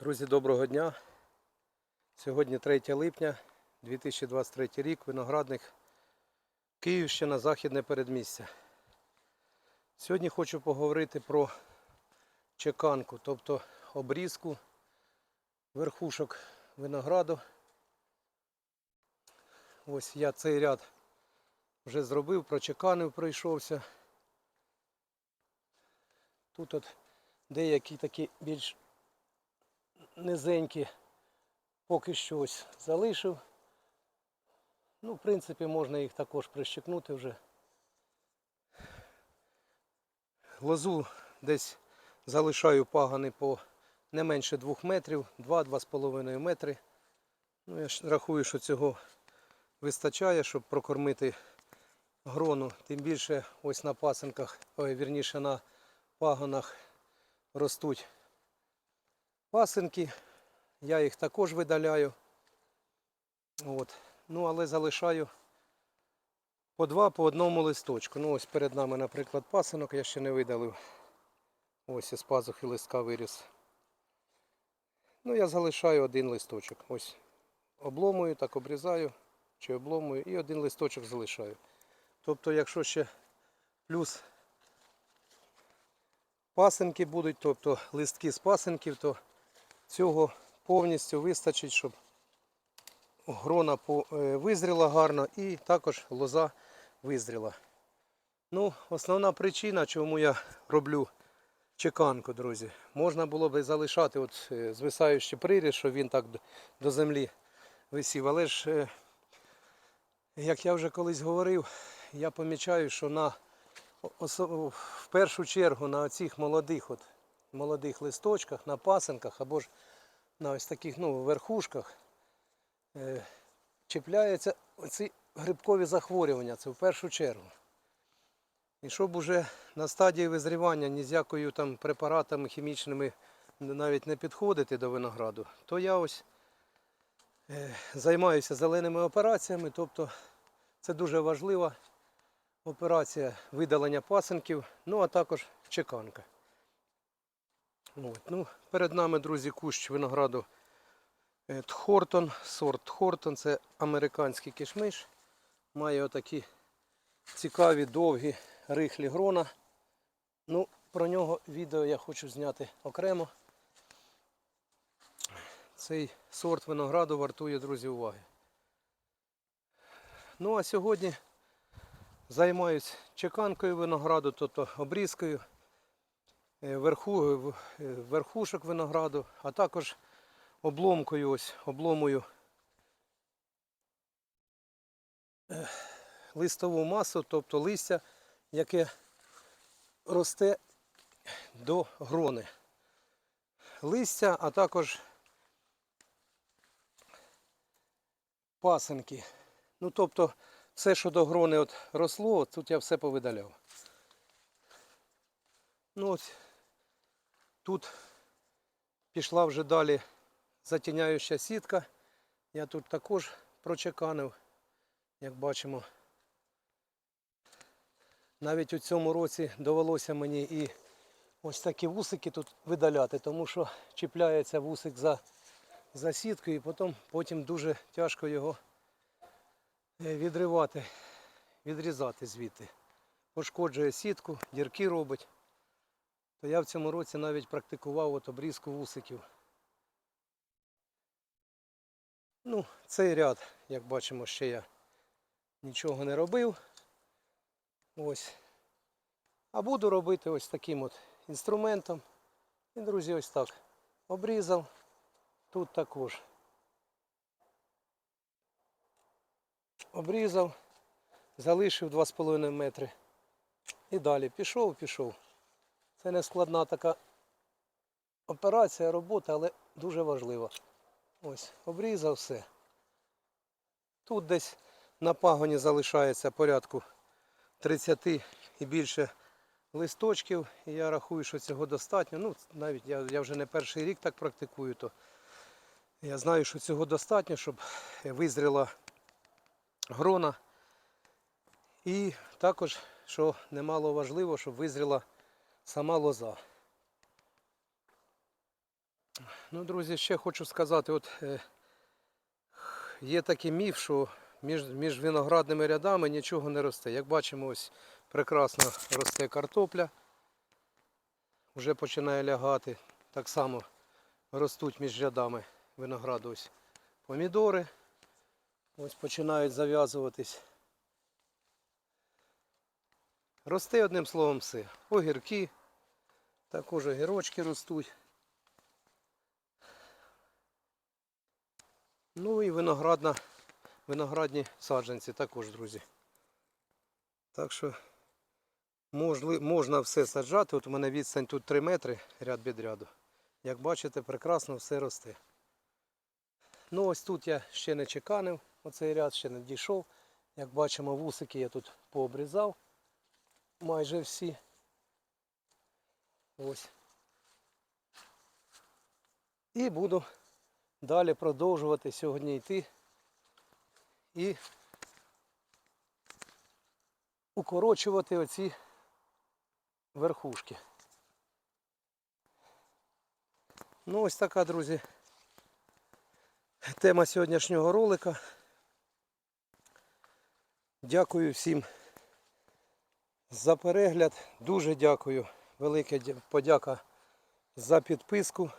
Друзі, доброго дня. Сьогодні 3 липня 2023 рік, виноградник Київщина, Західне передмістя. Сьогодні хочу поговорити про чеканку, тобто обрізку верхушок винограду. Ось я цей ряд вже зробив, прочеканив, пройшовся. Тут от деякі такі більш низенькі поки що ось залишив. Ну, в принципі, можна їх також прищекнути вже. Лозу десь залишаю пагани по не менше 2 метрів, 2-2,5 метри. Ну, я рахую, що цього вистачає, щоб прокормити грону. Тим більше ось на пасинках, ой, вірніше на пагонах ростуть пасинки. Я їх також видаляю. От. Ну, але залишаю по два по одному листочку. Ну, ось перед нами, наприклад, пасинок я ще не видалив. Ось із пазухи листка виріс. Ну, я залишаю один листочок. Ось обломую, так обрізаю чи обломую і один листочок залишаю. Тобто, якщо ще плюс пасинки будуть, тобто листки з пасинків, то цього повністю вистачить, щоб грона е, визріла гарно і також лоза визріла. Ну, основна причина, чому я роблю чеканку, друзі. Можна було б залишати от е, звисаючий приріз, щоб він так до землі висів. Але ж, е, як я вже колись говорив, я помічаю, що на в першу чергу на оцих молодих, от, молодих листочках, на пасинках або ж на ось таких ну, верхушках е, чіпляються оці грибкові захворювання, це в першу чергу. І щоб уже на стадії визрівання ні з якою там препаратами хімічними навіть не підходити до винограду, то я ось е, займаюся зеленими операціями, тобто це дуже важлива операція видалення пасинків, ну а також чеканка. От. Ну, перед нами, друзі, кущ винограду е, Тхортон, сорт Тхортон, це американський кишмиш. Має отакі цікаві, довгі, рихлі грона. Ну, про нього відео я хочу зняти окремо. Цей сорт винограду вартує, друзі, уваги. Ну а сьогодні займаюсь чеканкою винограду, тобто обрізкою верху, е, верхушок винограду, а також обломкою ось обломую е, листову масу, тобто листя, яке росте до грони. Листя, а також пасинки. Ну, тобто, все, що до грони от росло, от тут я все повидаляв. Ну от тут пішла вже далі затіняюча сітка. Я тут також прочеканив, як бачимо. Навіть у цьому році довелося мені і ось такі вусики тут видаляти, тому що чіпляється вусик за, за сітку і потім, потім дуже тяжко його е, відривати, відрізати звідти. Пошкоджує сітку, дірки робить. То я в цьому році навіть практикував от обрізку вусиків. Ну, цей ряд, як бачимо, ще я нічого не робив. Ось. А буду робити ось таким от інструментом. І, друзі, ось так. Обрізав. Тут також. Обрізав, залишив 2,5 метри. І далі пішов, пішов. Це не складна така операція, робота, але дуже важлива. Ось, обрізав все. Тут десь на пагоні залишається порядку 30 і більше листочків. І я рахую, що цього достатньо. Ну, навіть я, я вже не перший рік так практикую, то я знаю, що цього достатньо, щоб визріла грона. І також, що немало важливо, щоб визріла сама лоза. Ну, друзі, ще хочу сказати, от е, є такий міф, що між, між виноградними рядами нічого не росте. Як бачимо, ось прекрасно росте картопля. Вже починає лягати. Так само ростуть між рядами винограду ось помідори. Ось починають зав'язуватись. Росте одним словом все. Огірки, також огірочки ростуть. Ну і виноградна, виноградні саджанці також, друзі. Так що можли, можна все саджати. От у мене відстань тут 3 метри ряд від ряду. Як бачите, прекрасно все росте. Ну ось тут я ще не чеканив, оцей ряд ще не дійшов. Як бачимо, вусики я тут пообрізав майже всі. Ось. І буду далі продовжувати сьогодні йти і укорочувати оці верхушки. Ну ось така, друзі, тема сьогоднішнього ролика. Дякую всім за перегляд. Дуже дякую. Велика подяка за підписку.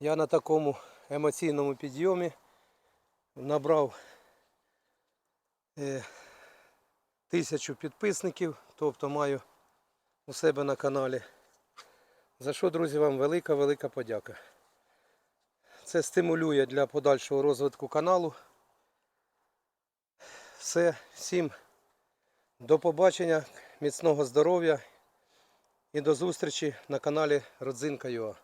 Я на такому емоційному підйомі набрав е, тисячу підписників, тобто маю у себе на каналі. За що, друзі, вам велика, велика подяка. Це стимулює для подальшого розвитку каналу. Все, всім до побачення, міцного здоров'я і до зустрічі на каналі Родзинка.ua.